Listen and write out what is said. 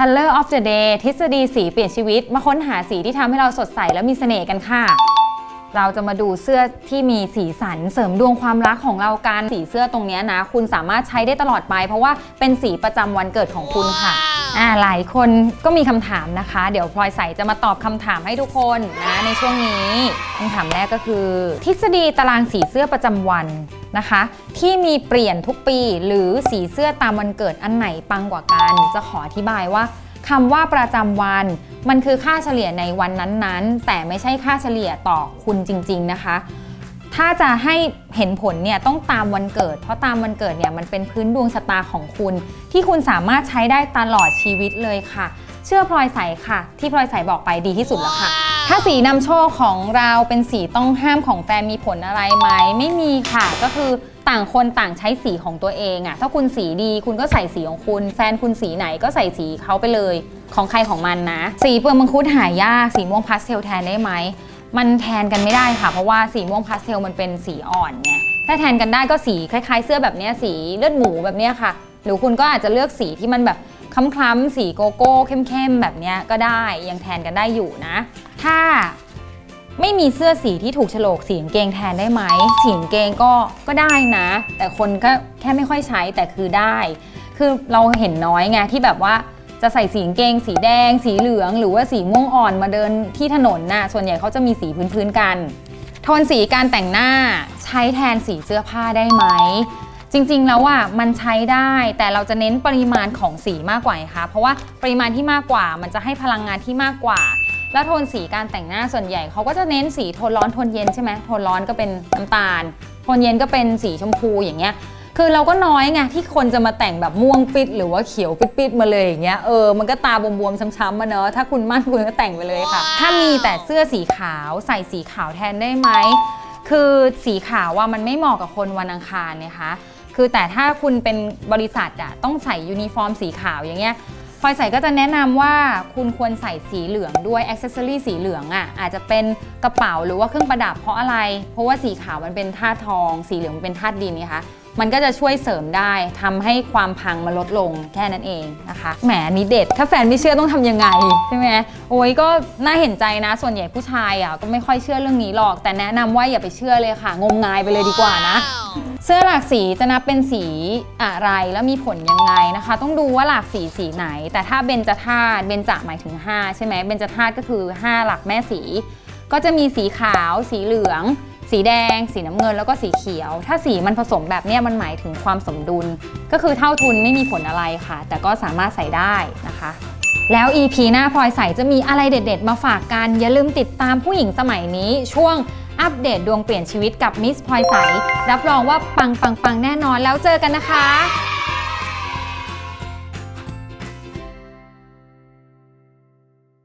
Color of the Day ทฤษฎีสีเปลี่ยนชีวิต มาค้นหาสีที่ทำให้เราสดใสและมีเสน่ห์กันค่ะ เราจะมาดูเสื้อที่มีสีสันเสริมดวงความรักของเรากันสีเสื้อตรงนี้นะ คุณสามารถใช้ได้ตลอดไป เพราะว่าเป็นสีประจำวันเกิดของคุณค่ะ อ่าหลายคนก็มีคำถามนะคะ เดี๋ยวพลอยใสจะมาตอบคำถามให้ทุกคนนะในช่วงนี้คำถามแรกก็คือ ทฤษฎีตารางสีเสื้อประจำวันนะคะ ที่มีเปลี่ยนทุกปีหรือสีเสื้อตามวันเกิดอันไหนปังกว่ากัน จะขออธิบายว่าคำว่าประจำวัน มันคือค่าเฉลี่ยในวันนั้นๆ แต่ไม่ใช่ค่าเฉลี่ยต่อคุณจริง ๆ นะคะ ถ้าจะให้เห็นผลเนี่ยต้องตามวันเกิด เพราะตามวันเกิดเนี่ยมันเป็นพื้นดวงชะตาของคุณ ที่คุณสามารถใช้ได้ตลอดชีวิตเลยค่ะ เชื่อพลอยใสค่ะ ที่พลอยใสบอกไปดีที่สุดแล้วค่ะ ถ้าสีนำโชคของเราเป็นสีต้องห้ามของแฟนมีผลอะไรไหมไม่มีค่ะ ก็คือต่างคนต่างใช้สีของตัวเองอะถ้าคุณสีดีคุณก็ใส่สีของคุณ แฟนคุณสีไหนก็ใส่สีเขาไปเลย ของใครของมันนะ สีเปลือกมังคุดหายากสีม่วงพาสเทลแทนได้ไหม มันแทนกันไม่ได้ค่ะ เพราะว่าสีม่วงพาสเทลมันเป็นสีอ่อนไงถ้าแทนกันได้ก็สีคล้ายๆ เสื้อแบบนี้สีเลือดหมูแบบนี้ค่ะ หรือคุณก็อาจจะเลือกสีที่มันแบบคล้ำๆสีโกโก้เข้มๆแบบนี้ก็ได้ยังแทนกันได้อยู่นะ ถ้าไม่มีเสื้อสีที่ถูกโฉลกสีกางเกงแทนได้ไหมสีกางเกงก็ก็ได้นะ แต่คนก็แค่ไม่ค่อยใช้แต่คือได้ คือเราเห็นน้อยไงที่แบบว่า จะใส่สีกางเกง สีแดง สีเหลือง หรือว่าสีม่วงอ่อนมาเดินที่ถนนน่ะส่วนใหญ่เขาจะมีสีพื้นๆกัน โทนสีการแต่งหน้าใช้แทนสีเสื้อผ้าได้ไหมจริงๆ แล้วอะมันใช้ได้แต่เราจะเน้นปริมาณของสีมากกว่าคะเพราะว่าปริมาณที่มากกว่ามันจะให้พลังงานที่มากกว่า แล้วโทนสีการแต่งหน้าส่วนใหญ่เขาก็จะเน้นสีโทนร้อนโทนเย็นใช่ไหมโทนร้อนก็เป็นน้ำตาล โทนเย็นก็เป็นสีชมพูอย่างเงี้ย คือเราก็น้อยไงที่คนจะมาแต่งแบบม่วงปิด หรือว่าเขียวปิดๆมาเลยอย่างเงี้ยเออมันก็ตาบวมๆช้ำๆมาเนอะถ้าคุณมั่นคุณก็แต่งไปเลยค่ะ ถ้ามีแต่เสื้อสีขาวใส่สีขาวแทนได้ไหมคือสีขาวว่ามันไม่เหมาะกับคนวันอังคารนะคะคือแต่ถ้าคุณเป็นบริษัทอะต้องใส่ยูนิฟอร์มสีขาวอย่างเงี้ยพลอยใส่ก็จะแนะนำว่าคุณควรใส่สีเหลืองด้วยอ c เซสซอรีสีเหลืองอะอาจจะเป็นกระเป๋าหรือว่าเครื่องประดับเพราะอะไร เพราะว่าสีขาวมันเป็นธาตุทอง สีเหลืองมันเป็นธาตุดินนะคะ มันก็จะช่วยเสริมได้ทำให้ความพังมันลดลงแค่นั้นเองนะคะแหมนี้เด็ด ถ้าแฟนไม่เชื่อต้องทำยังไงใช่ไหมโอ้ยก็น่าเห็นใจนะ ส่วนใหญ่ผู้ชายอะก็ไม่ค่อยเชื่อเรื่องนี้หรอก แต่แนะนำว่าอย่าไปเชื่อเลยค่ะ งมงายไปเลยดีกว่านะเสื้อหลากสีจะนับเป็นสีอะไรแล้วมีผลยังไงนะคะ ต้องดูว่าหลากสีสีไหน แต่ถ้าเบญจธาตุเบญจะหมายถึง 5 ใช่ไหมเบญจธาตุก็คือ 5 หลักแม่สี ก็จะมีสีขาว สีเหลือง สีแดง สีน้ำเงินแล้วก็สีเขียว ถ้าสีมันผสมแบบเนี้ยมันหมายถึงความสมดุล ก็คือเท่าทุนไม่มีผลอะไรค่ะ แต่ก็สามารถใส่ได้นะคะแล้ว EP หน้าพลอยใสจะมีอะไรเด็ด ๆ มาฝากกัน อย่าลืมติดตามผู้หญิงสมัยนี้ ช่วงอัปเดตดวงเปลี่ยนชีวิตกับมิสพลอยใส รับรองว่าปังปังปังแน่นอนแล้วเจอกันนะคะ